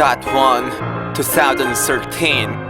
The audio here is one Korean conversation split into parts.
that one 2013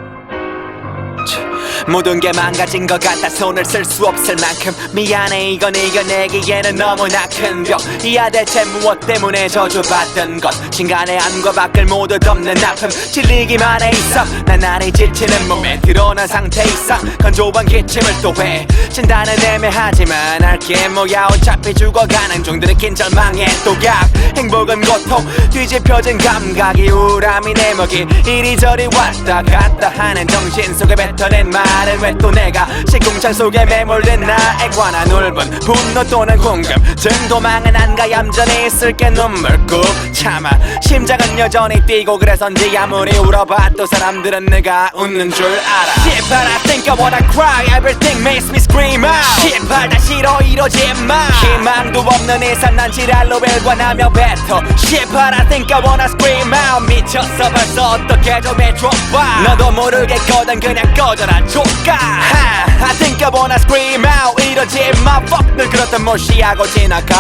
모든 게 망가진 것 같아. 손을 쓸 수 없을 만큼. 미안해 이건 이겨내기에는 너무나 큰 벽 이 야 대체 무엇 때문에 저주받던 것? 신간의 안과 밖을 모두 덮는 아픔. 질리기만 해 있어. 난 안에 지치는 몸에 드러난 상태 이상 건조한 기침을 또해. 진단은 애매하지만 알게 뭐야. 어차피 죽어가는 중 들킨 절망의 또약. 행복은 고통. 뒤집혀진 감각이 우람이 내 먹이. 이리저리 왔다 갔다 하는 정신 속에 뱉어낸 말 은왜또 내가? 시궁창 속에 매몰된 나에 관한 울분 분노 또는 궁금증 도망은 안가 얌전히 있을게 눈물 꾹 참아. 심장은 여전히 뛰고 그래서인지 아무리 울어봐도 사람들은 내가 웃는 줄 알아. Shit I think I wanna cry Everything makes me scream out. Shit 다 싫어 이러지 마 희망도 없는 이상 난 지랄로 일관하며 뱉어. Shit I think I wanna scream out. 미쳤어 벌써 어떻게 좀 해줘봐. 너도 모르겠거든 그냥 꺼져라 ha, I think I wanna scream out 이러지 마 Fuck 늘 그렇단 무시하고 지나가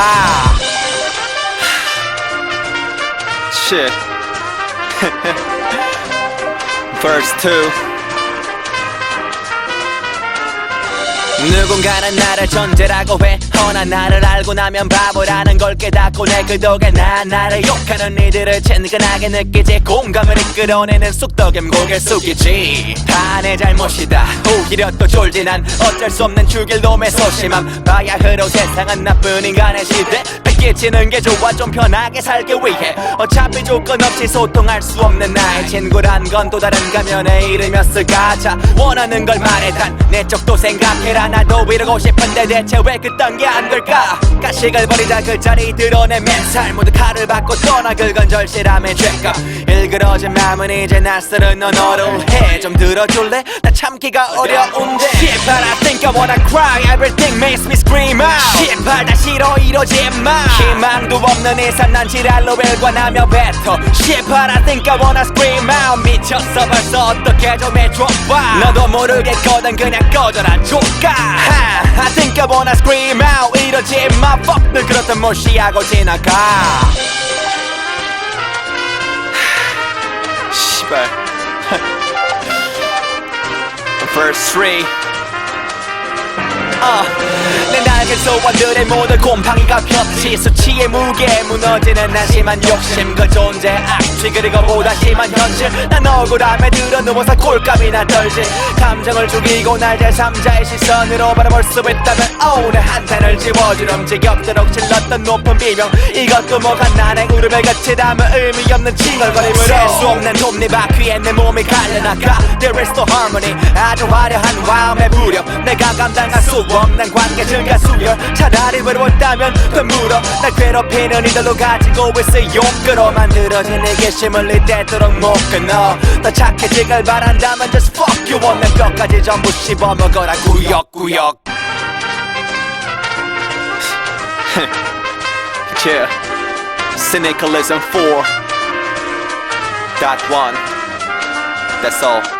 Shit Verse 2 누군가는 나를 존재라고 해 허나 나를 알고 나면 바보라는 걸 깨닫고 내그 덕에 난 나를 욕하는 이들을 친근하게 느끼지. 공감을 이끌어내는 쑥덕임 고개 숙이지. 다 내 잘못이다. 오히려 또 졸지 난 어쩔 수 없는 죽일 놈의 소심함. 바야흐로 세상은 나쁜 인간의 시대. 뺏기치는 게 좋아 좀 편하게 살기 위해. 어차피 조건 없이 소통할 수 없는 나의 친구란 건 또 다른 가면에 이름이었을까 자. 원하는 걸 말해 단 내 쪽도 생각해라. 나도 이러고 싶은데 대체 왜 그딴 게안 될까? 가식을 버리자 그 드러내 맨살 모두 칼을 받고 떠나 긁은 절실함의 죄감 일그러진 마음은 이제 낯설은 언어로 해좀 들어줄래? 나 참기가 어려운데. But I think I wanna cry. Everything makes me scream out. But 다 싫어 이러지 마. 희망도 없는 이상 난 지랄로 일관하며 뱉어. But I think I wanna scream out. 미쳤어 벌써 어떻게 좀 해줘봐. 너도 모르겠거든 그냥 꺼져라 조까 마. Fuck 늘 그렇단 무시하고 지나가. 씨발. Verse 3 어, 내 날개 소원들의 모든 곰팡이가 폈지 수치의 무게 무너지는 한심한 욕심 그 존재 악취 그리고 보다 심한 현실 난 억울함에 들어 누워서 꼴감이나 떨지 감정을 죽이고 날 제3자의 시선으로 바라볼 수 있다면 내 한탄을 지워주렴 지겹도록 질렀던 높은 비명 이것도 뭐가 나의 울음에 그치다면 의미 없는 칭얼거림을 셀수 없는 톱니바퀴에 내 몸이 갈려나가 There is no harmony 아주 화려한 마음의 무력 내가 감당할 수 없는 관계 증가 수열 차라리 외로웠다면 되물어. 날 괴롭히는 이들로 가지고 있을 욕구로 만들어진 내 개심을 이때도록 못 끊어. 더 착해지길 바란다면 just fuck you. 원맨 뼈까지 전부 씹어먹어라. 구역구역. Yeah. Cynicalism 4 dot 1 that's all